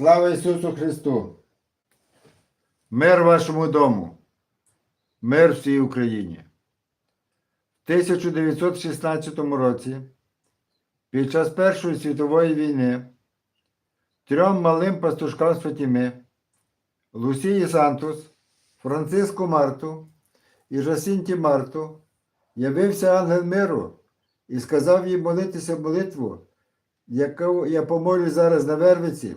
Слава Ісусу Христу! Мир вашому дому, мир всій Україні. В 1916 році, під час Першої світової війни, трьом малим пастушкам з Фатіми, Лусії Сантус, Франциску Марту і Жасінті Марту, явився ангел миру і сказав їм молитися молитву, яку я помолю зараз на Вервиці,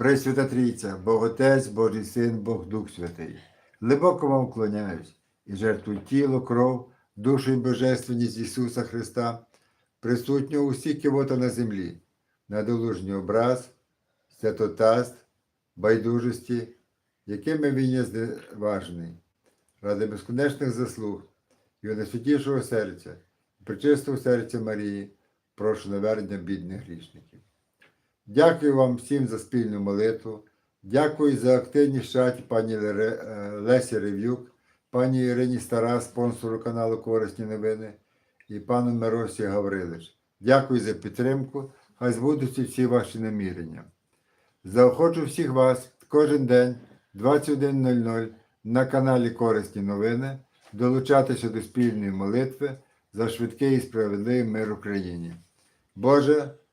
Пресвята Трійця, Бог Отець, Божий Син, Бог Дух Святий. Глибоко вам вклоняюсь і жертвую тіло, кров, душу і божественність Ісуса Христа, присутнього у всіх кивота на землі, надолужній образ, святотаст, байдужості, якими він є зневажений, ради безконечних заслуг його найсвятішого серця, причистого серця Марії, прошу навернення бідних грішників. Дякую вам всім за спільну молитву. Дякую за активність в чаті пані е, Лесі Рев'юк, пані Ірині Стара, спонсору каналу Корисні новини, і пану Миросі Гаврилич. Дякую за підтримку. Хай збудуться всі ваші намірення. Заохочу всіх вас кожен день 21.00 на каналі Корисні новини долучатися до спільної молитви за швидкий і справедливий мир Україні. Боже,